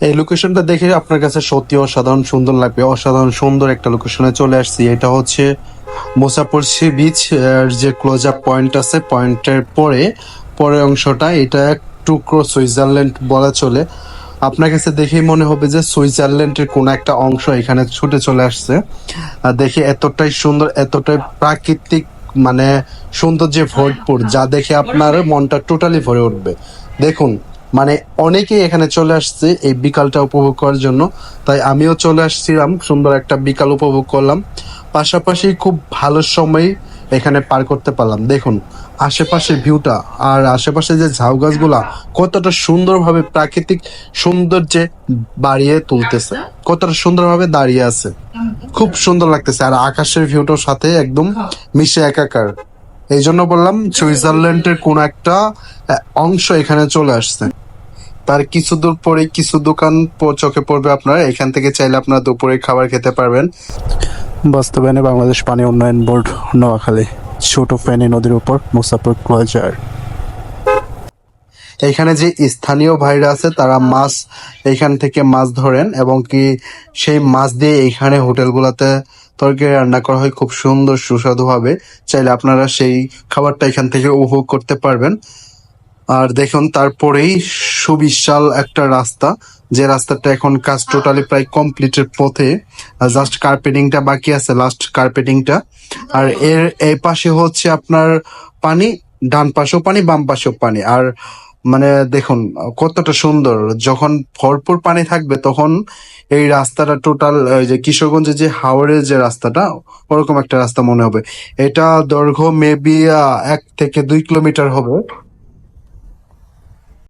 এই লোকেশনটা দেখে আপনার কাছে সত্যি অসাধারণ সুন্দর লাগবে। অসাধারণ সুন্দর একটা লোকেশনে চলে আসছি। এটা হচ্ছে মোসাপুর সি বিচ যে ক্লোজ আপ পয়েন্ট আছে পয়েন্টের পরে, পরের অংশটা, এটা এক টুকরো সুইজারল্যান্ড বলা চলে। আপনার কাছে দেখেই মনে হবে যে সুইজারল্যান্ডের কোনো একটা অংশ এখানে ছুটে চলে আসছে। দেখে এতটাই সুন্দর, এতটাই প্রাকৃতিক মানে সৌন্দর্যে ভরপুর, যা দেখে আপনার মনটা টোটালি ভরে উঠবে। দেখুন মানে অনেকেই এখানে চলে আসছে এই বিকালটা উপভোগ করার জন্য। তাই আমিও চলে আসছিলাম, সুন্দর একটা বিকাল উপভোগ করলাম। পাশাপাশি খুব ভালো সময় এখানে পার করতে পারলাম। দেখুন, আশেপাশে ভিউটা আর আশেপাশে যে ঝাউ গাছগুলা কতটা সুন্দরভাবে প্রাকৃতিক সৌন্দর্যে বাড়িয়ে তুলতেছে, কতটা সুন্দরভাবে দাঁড়িয়ে আছে। খুব সুন্দর লাগতেছে আর আকাশের ভিউটার সাথে একদম মিশে একাকার। এই জন্য বললাম, সুইজারল্যান্ডের কোন একটা অংশ এখানে চলে আসছে। তার কিছু দূর পরে কিছু দোকান চোখে পড়বে আপনার। এখান থেকে চাইলে আপনার দুপুরে খাবার খেতে পারবেন। বাস্তবায়নে বাংলাদেশ পানি উন্নয়ন বোর্ড নোয়াখালী ছোট ফেনী নদীর উপর মুসাফর ক্লোজার এখানে যে স্থানীয় ভাইরা আছে তারা মাছ এখান থেকে মাছ ধরেন এবং কি সেই মাছ দিয়ে এইখানে হোটেলগুলোতে তরকারি রান্না করা হয়। খুব সুন্দর সুস্বাদুভাবে। চাইলে আপনারা সেই খাবারটা এখান থেকে উপভোগ করতে পারবেন। আর দেখুন, তারপরেই সুবিশাল একটা রাস্তা। যে রাস্তাটা এখন কাজ টোটালি প্রায় কমপ্লিটের পথে। জাস্ট কার্পেটিংটা বাকি আছে লাস্ট কার্পেটিংটা আর এর এই পাশে হচ্ছে আপনার পানি, ডান পাশেও পানি, বাম পাশেও পানি। আর মানে দেখুন, কতটা সুন্দর। যখন ভরপুর পানি থাকবে, তখন এই রাস্তাটা টোটাল যে কিশোরগঞ্জের যে হাওড়ের যে রাস্তাটা, ওরকম একটা রাস্তা মনে হবে। এটা দৈর্ঘ্য মেবি এক থেকে দুই কিলোমিটার হবে।